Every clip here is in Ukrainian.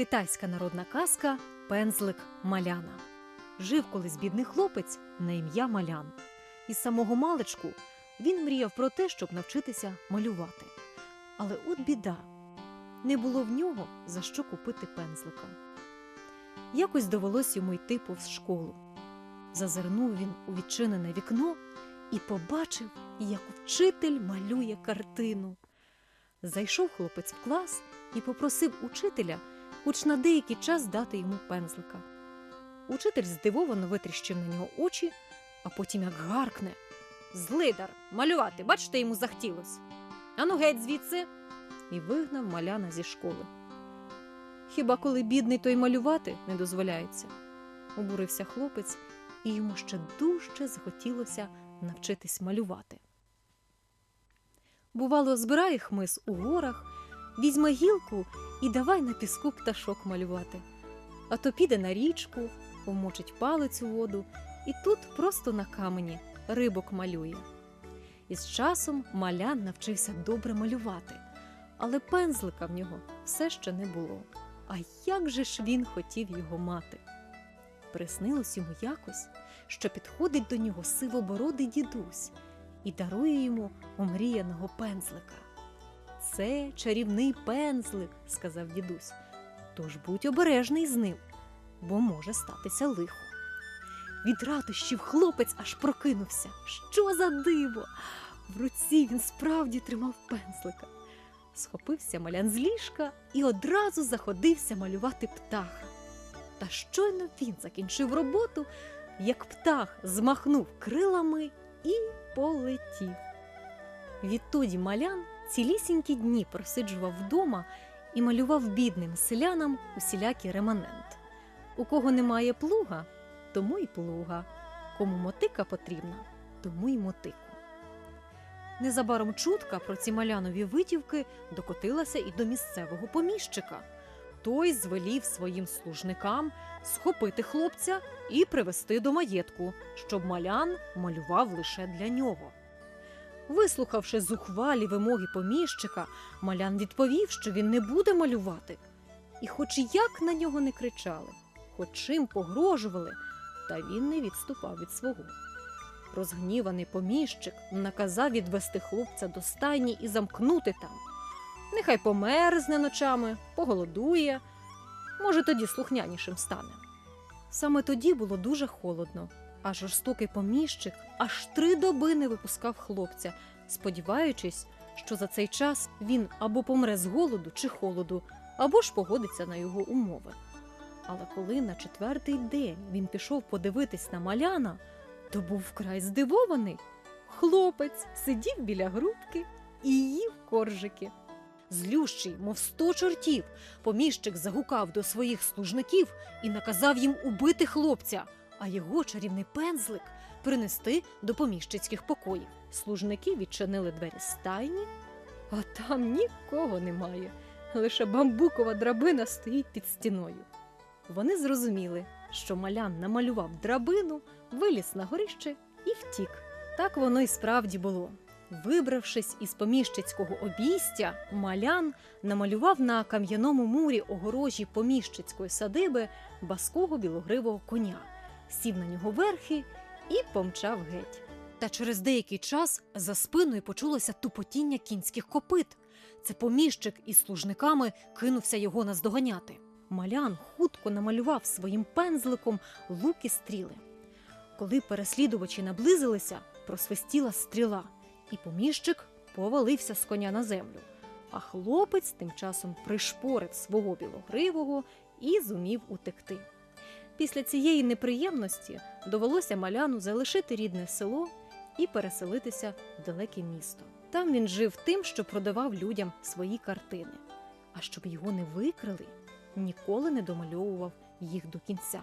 Китайська народна казка Пензлик Маляна. Жив колись бідний хлопець на ім'я Малян. Із самого маличку він мріяв про те, щоб навчитися малювати. Але от біда не було в нього за що купити пензлика. Якось довелось йому йти повз школу. Зазирнув він у відчинене вікно і побачив, як вчитель малює картину. Зайшов хлопець в клас і попросив учителя хоч на деякий час дати йому пензлика. Учитель здивовано витріщив на нього очі, а потім як гаркне. Злидар, малювати, бачите, йому захотілось. Ану геть звідси. І вигнав маляна зі школи. Хіба коли бідний, то й малювати не дозволяється? обурився хлопець, і йому ще дужче захотілося навчитись малювати. Бувало, збирає хмиз у горах, візьме гілку і давай на піску пташок малювати. А то піде на річку, помочить палець у воду, і тут просто на камені рибок малює. І з часом малян навчився добре малювати, але пензлика в нього все ще не було. А як же ж він хотів його мати? Приснилось йому якось, що підходить до нього сивобородий дідусь і дарує йому омріяного пензлика. Це чарівний пензлик, сказав дідусь. Тож будь обережний з ним, бо може статися лихо. Від радощів хлопець аж прокинувся. Що за диво! В руці він справді тримав пензлика. Схопився малян з ліжка і одразу заходився малювати птаха. Та щойно він закінчив роботу, як птах змахнув крилами і полетів. Відтоді малян цілісінькі дні просиджував вдома і малював бідним селянам усілякий реманент. У кого немає плуга, тому й плуга, кому мотика потрібна, тому й мотику. Незабаром чутка про ці малянові витівки докотилася і до місцевого поміщика. Той звелів своїм служникам схопити хлопця і привезти до маєтку, щоб малян малював лише для нього. Вислухавши зухвалі вимоги поміщика, малян відповів, що він не буде малювати. І хоч як на нього не кричали, хоч чим погрожували, та він не відступав від свого. Розгніваний поміщик наказав відвести хлопця до стайні і замкнути там. Нехай померзне ночами, поголодує, може, тоді слухнянішим стане. Саме тоді було дуже холодно, а жорстокий поміщик аж три доби не випускав хлопця, сподіваючись, що за цей час він або помре з голоду чи холоду, або ж погодиться на його умови. Але коли на четвертий день він пішов подивитись на маляна, то був вкрай здивований. Хлопець сидів біля грудки і їв коржики. Злющий, мов сто чортів, поміщик загукав до своїх служників і наказав їм убити хлопця, а його чарівний пензлик принести до поміщицьких покоїв. Служники відчинили двері стайні, а там нікого немає. Лише бамбукова драбина стоїть під стіною. Вони зрозуміли, що малян намалював драбину, виліз на горище і втік. Так воно й справді було. Вибравшись із поміщицького обійстя, малян намалював на кам'яному мурі огорожі поміщицької садиби баского білогривого коня, сів на нього верхи і помчав геть. Та через деякий час за спиною почулося тупотіння кінських копит. Це поміщик із служниками кинувся його наздоганяти. Малян хутко намалював своїм пензликом лук і стріли. Коли переслідувачі наблизилися, просвистіла стріла, і поміщик повалився з коня на землю. А хлопець тим часом пришпорив свого білогривого і зумів утекти. Після цієї неприємності довелося маляну залишити рідне село і переселитися в далеке місто. Там він жив тим, що продавав людям свої картини. А щоб його не викрили, ніколи не домальовував їх до кінця.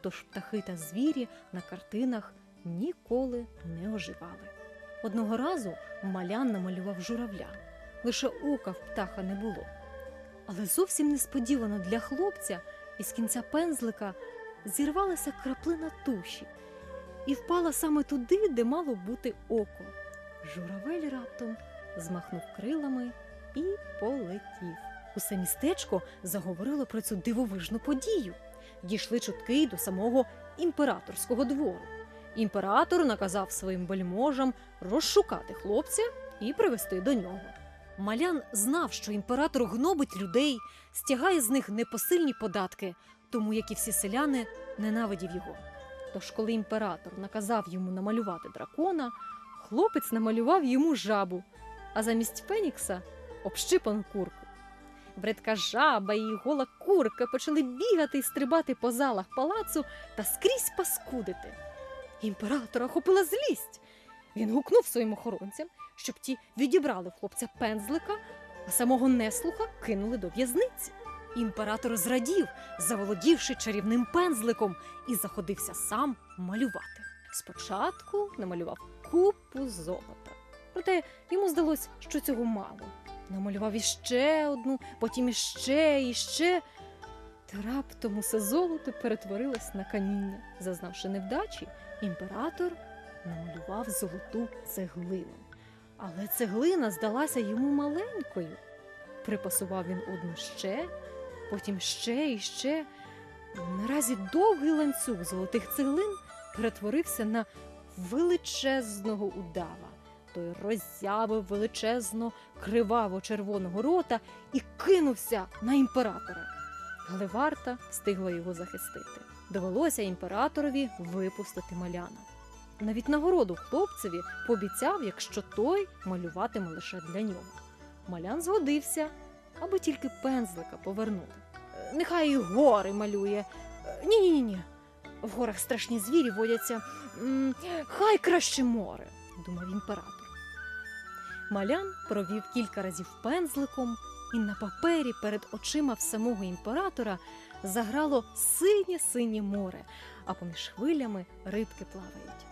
Тож птахи та звірі на картинах ніколи не оживали. Одного разу малян намалював журавля, лише ока в птаха не було. Але зовсім несподівано для хлопця із кінця пензлика зірвалася краплина туші і впала саме туди, де мало бути око. Журавель раптом змахнув крилами і полетів. Усе містечко заговорило про цю дивовижну подію. Дійшли чутки до самого імператорського двору. Імператор наказав своїм вельможам розшукати хлопця і привести до нього. Малян знав, що імператор гнобить людей, стягає з них непосильні податки, тому, як і всі селяни, ненавидів його. Тож, коли імператор наказав йому намалювати дракона, хлопець намалював йому жабу, а замість Фенікса общипану курку. Бредка жаба і гола курка почали бігати і стрибати по залах палацу та скрізь паскудити. Імператора охопила злість. Він гукнув своїм охоронцям, щоб ті відібрали в хлопця пензлика, а самого неслуха кинули до в'язниці. Імператор зрадів, заволодівши чарівним пензликом, і заходився сам малювати. Спочатку намалював купу золота. Проте йому здалось, що цього мало. Намалював іще одну, потім іще, іще. Та раптом усе золото перетворилось на каміння. Зазнавши невдачі, імператор намалював золоту цеглину. Але цеглина здалася йому маленькою. Припасував він одну ще, потім ще і ще. Наразі довгий ланцюг золотих цеглин перетворився на величезного удава. Той роззявив величезно криваво червоного рота і кинувся на імператора. Але варта встигла його захистити. Довелося імператорові випустити маляна. Навіть нагороду хлопцеві пообіцяв, якщо той малюватиме лише для нього. Малян згодився, аби тільки пензлика повернути. «Е, Нехай і гори малює. Ні, ні, ні. В горах страшні звірі водяться. Хай краще море, думав імператор. Малян провів кілька разів пензликом, і на папері перед очима в самого імператора заграло синє синє море, а поміж хвилями рибки плавають.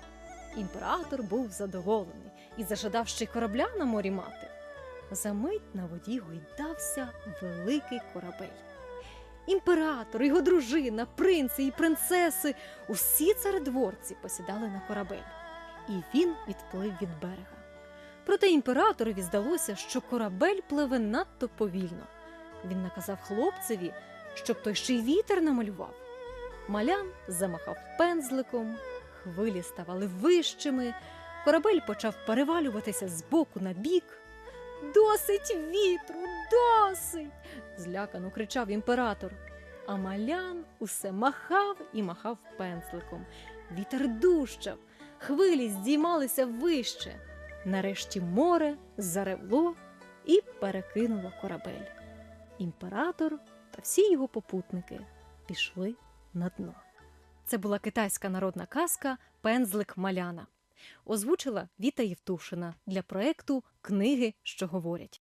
Імператор був задоволений і зажадав ще корабля на морі мати. Замить на воді гойдався великий корабель. Імператор, його дружина, принци і принцеси усі царедворці посідали на корабель, і він відплив від берега. Проте імператорові здалося, що корабель пливе надто повільно. Він наказав хлопцеві, щоб той ще й вітер намалював. Малян замахав пензликом, хвилі ставали вищими, корабель почав перевалюватися з боку на бік. Досить вітру, досить. Злякано кричав імператор. А малян усе махав і махав пензликом. Вітер дужчав, хвилі здіймалися вище. Нарешті море заревло і перекинуло корабель. Імператор та всі його попутники пішли на дно. Це була китайська народна казка Пензлик Маляна. Озвучила Віта Євтушина для проекту Книги, що говорять.